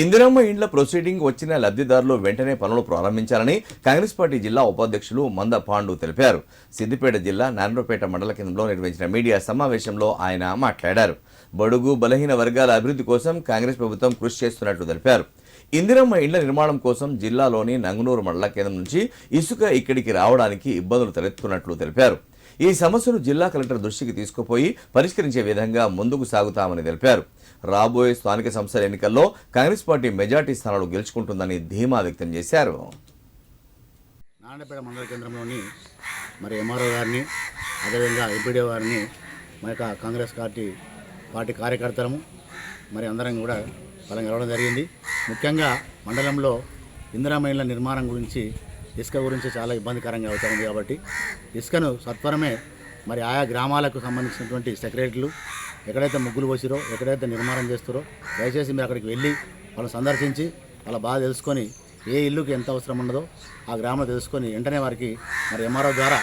ఇందిరమ్మ ఇండ్ల ప్రొసీడింగ్ వచ్చిన లబ్ధిదారులు వెంటనే పనులు ప్రారంభించాలని కాంగ్రెస్ పార్టీ జిల్లా ఉపాధ్యక్షులు మంద పాండు తెలిపారు. సిద్దిపేట జిల్లా నారాయణపేట మండల కేంద్రంలో నిర్వహించిన మీడియా సమావేశంలో ఆయన మాట్లాడారు. బడుగు బలహీన వర్గాల అభివృద్ధి కోసం కాంగ్రెస్ ప్రభుత్వం కృషి చేస్తున్నట్లు తెలిపారు. ఇందిరమ్మ ఇండ్ల నిర్మాణం కోసం జిల్లాలోని నంగునూరు మండల కేంద్రం నుంచి ఇసుక ఇక్కడికి రావడానికి ఇబ్బందులు తలెత్తుతున్నట్లు తెలిపారు. ఈ సమస్యను జిల్లా కలెక్టర్ దృష్టికి తీసుకుపోయి పరిష్కరించే విధంగా ముందుకు సాగుతామని తెలిపారు. రాబోయే స్థానిక సంస్థల ఎన్నికల్లో కాంగ్రెస్ పార్టీ మెజార్టీ స్థానాలు గెలుచుకుంటుందని ధీమా వ్యక్తం చేశారు. నారాయణపేట మండల కేంద్రంలోని మరి ఎంఆర్ఓ గారిని అదేవిధంగా ఎంపీడీఓ గారిని మన యొక్క కాంగ్రెస్ పార్టీ పార్టీ కార్యకర్తలము మరి అందరం కూడా బలంగా గెలవడం జరిగింది. ముఖ్యంగా మండలంలో ఇందిరామైన్ల నిర్మాణం గురించి ఇసుక గురించి చాలా ఇబ్బందికరంగా అవుతా ఉంది కాబట్టి ఇసుకను సత్వరమే మరి ఆయా గ్రామాలకు సంబంధించినటువంటి సెక్రటరీలు ఎక్కడైతే ముగ్గులు పోసిరో ఎక్కడైతే నిర్మాణం చేస్తారో దయచేసి మీరు అక్కడికి వెళ్ళి వాళ్ళని సందర్శించి వాళ్ళ బాధ తెలుసుకొని ఏ ఇల్లుకి ఎంత అవసరం ఉండదో ఆ గ్రామంలో తెలుసుకొని వెంటనే వారికి మరి ఎంఆర్ఓ ద్వారా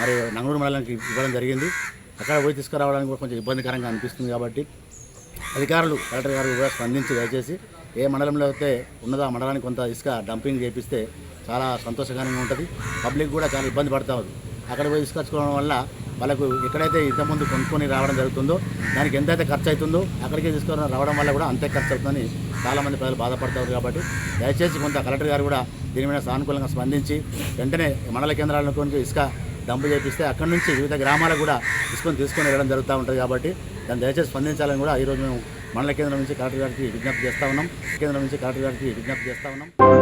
మరి నంగూరు మండలానికి ఇవ్వడం జరిగింది. అక్కడ పోయి తీసుకురావడానికి కూడా కొంచెం ఇబ్బందికరంగా అనిపిస్తుంది కాబట్టి అధికారులు కలెక్టర్ గారు కూడా స్పందించి దయచేసి ఏ మండలంలో అయితే ఉన్నదో ఆ మండలానికి కొంత ఇసుక డంపింగ్ చేపిస్తే చాలా సంతోషకరంగా ఉంటుంది. పబ్లిక్ కూడా చాలా ఇబ్బంది పడతా ఉంది. అక్కడ పోయి తీసుకొచ్చుకోవడం వల్ల వాళ్ళకు ఎక్కడైతే ఇంతకుముందు కొనుక్కొని రావడం జరుగుతుందో దానికి ఎంతైతే ఖర్చు అవుతుందో అక్కడికే తీసుకొని రావడం వల్ల కూడా అంతే ఖర్చు అవుతుందని చాలామంది ప్రజలు బాధపడతారు కాబట్టి దయచేసి కొంత కలెక్టర్ గారు కూడా దీని మీద సానుకూలంగా స్పందించి వెంటనే మండల కేంద్రాలను కొంచెం ఇసుక డంపు చేపిస్తే అక్కడి నుంచి వివిధ గ్రామాలకు కూడా ఇసుకొని తీసుకొని వెళ్ళడం జరుగుతూ ఉంటుంది కాబట్టి దాన్ని దయచేసి స్పందించాలని కూడా ఈరోజు మేము మండల కేంద్రం నుంచి కలెక్టర్ గారికి విజ్ఞప్తి చేస్తా ఉన్నాం. కేంద్రం నుంచి కలెక్టర్ గారికి విజ్ఞప్తి చేస్తా ఉన్నాం.